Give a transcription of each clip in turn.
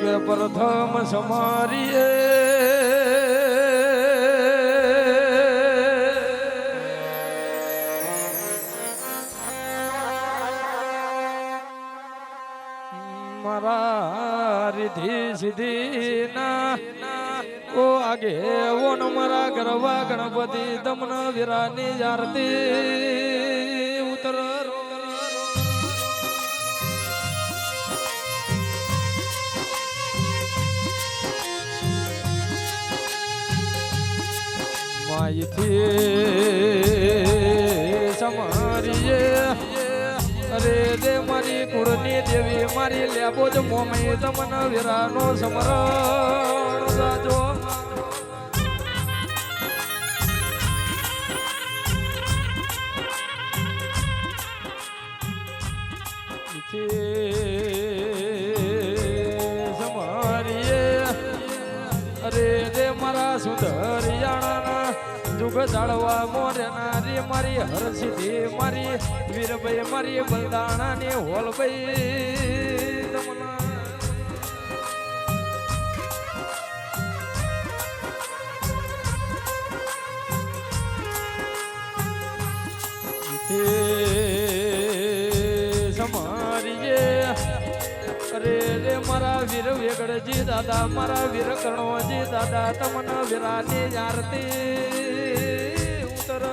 કે પ્રથમ સમારીએ. મારા રીધિ સિદ્ધિ ના ઓ આગે ઓન મારા ગરવા ગણપતિ, તમને વિરાની આરતી ઉતર. માયથી સમારીએ અરે દે મારી કુળની દેવી, મારી લેબો જ મોમય તમન વિરાનો સમરણ રાજો. સમારીએ સુંદરિયાણા જુગ જાળવા મોરના રે મારી, હરસિદ્ધિ મારી, વીરભાઈ મારી બલદાણા ને હોલભાઈ તમના. મારા વીર વેગડજી દાદા, મારા વીર કણોજી દાદા, તમના વિરાની આરતી. ઉતર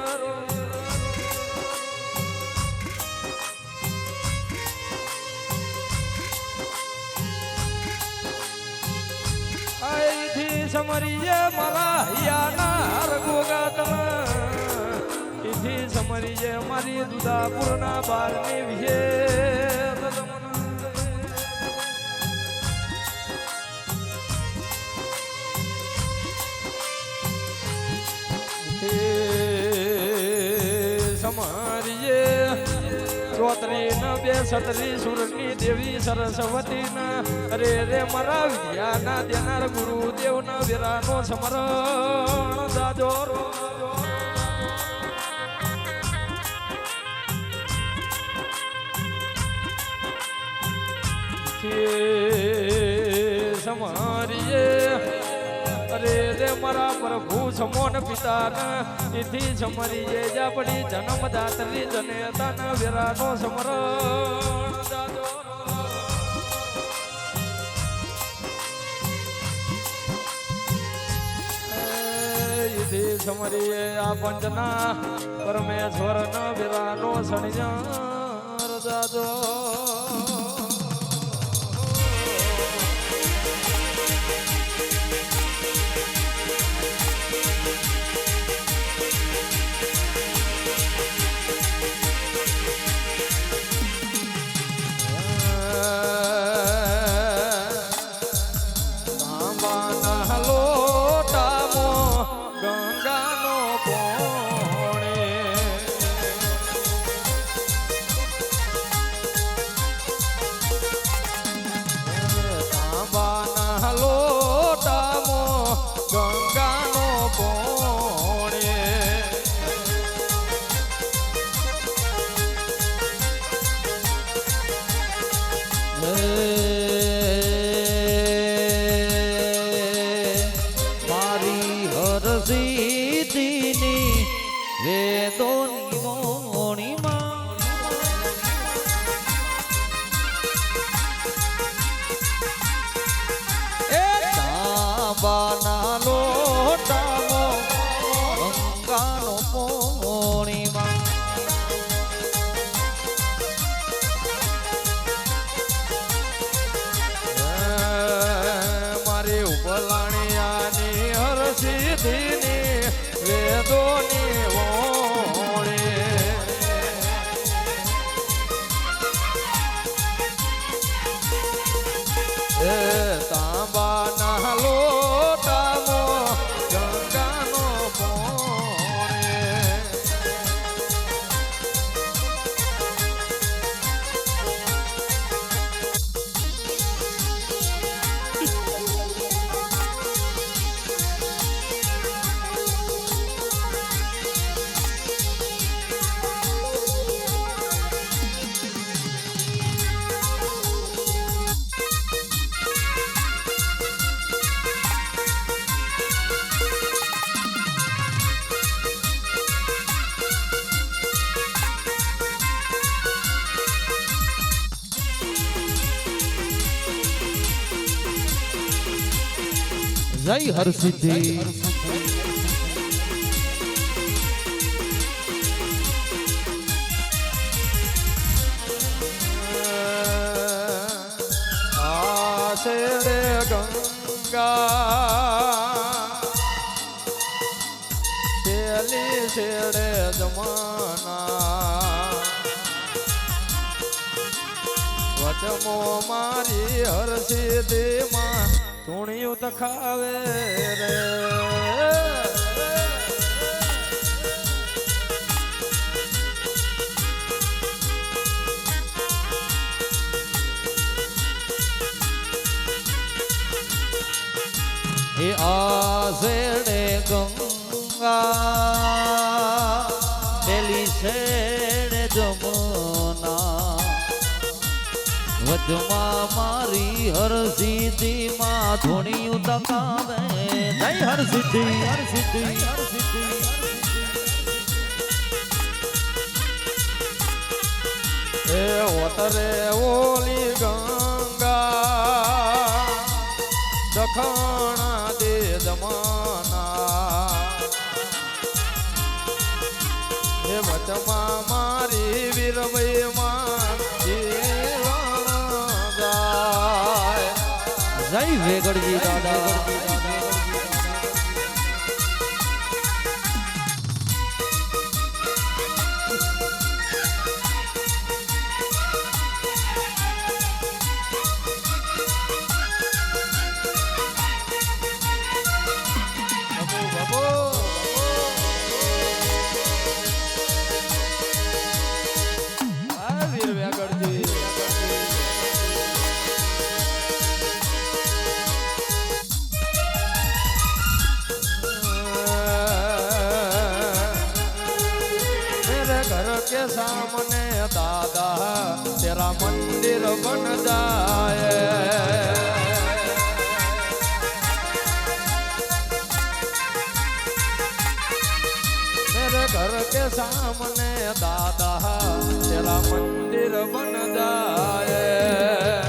અહીંથી સમરીએ મારા હૈયાના હાર ગોગા તમ એથી સમરીએ મારી દુધાપુરના બારની વિશે. ચોતરી ન બે સતરી સુરની દેવી સરસ્વતી ના અરે રે મારા વિદ્યા ના દેનાર ગુરુદેવ ના વિરાનો સમરણ રો સમારીએ અરે રે મારા પ્રભુ સમોન પિતા એથી સમરીએ જા પડી જન્મ દાતરી જને તન વિરાનો સમરણ દાદો એથી સમરીએ આ પંચના પરમેશ્વર ન વિરાનો સણિયાર દાદો જય હરસિદ્ધિ ગંગા પેલી શેડે જમાના. વચમો મારી હરસિદ્ધિમાં ધૂણિયું દખાવે રે. એ આઝેડે ગંગા પેલી છેડે જમના વચમાં મારી હરસિદ્ધિ માં ધોણિયું તકાવે જય હરસિદ્ધિ હરસિદ્ધિ હરસિદ્ધિ એ ઓતરે ઓલી ગંગા દખણા દે જમાના એ વચમાં મારી વીરવયમાં જય વેગડજી દાદા सामने दादा तेरा मंदिर बन जाए मेरे घर के सामने दादा तेरा मंदिर बन जाए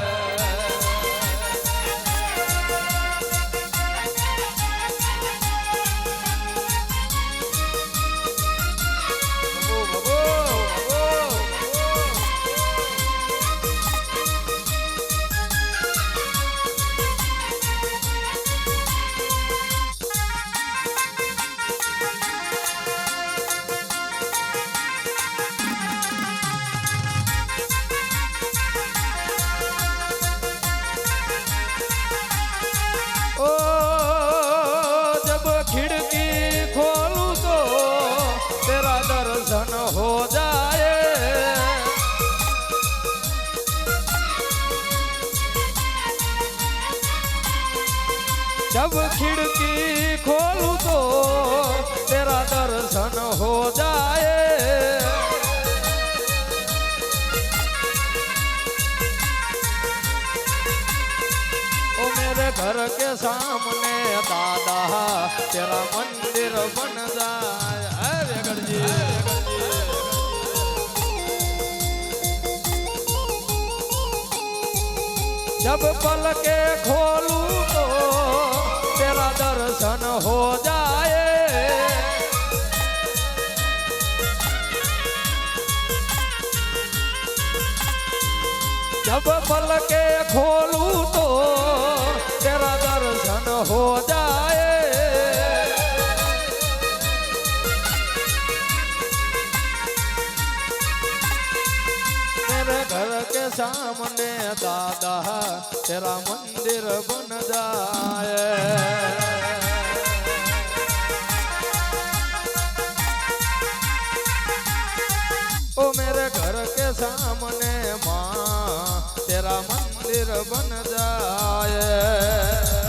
जब खिड़की खोलूं तो तेरा दर्शन हो जाए। ओ मेरे घर के सामने दादा, तेरा मंदिर बन जाए। जी। जब पल के खोलूं तो हो जाए। जब पल के खोलूं तो तेरा दर्शन हो जाए। मेरे घर के सामने दादा, तेरा मंदिर बन जाए। सामने माँ तेरा मंदिर बन जाए।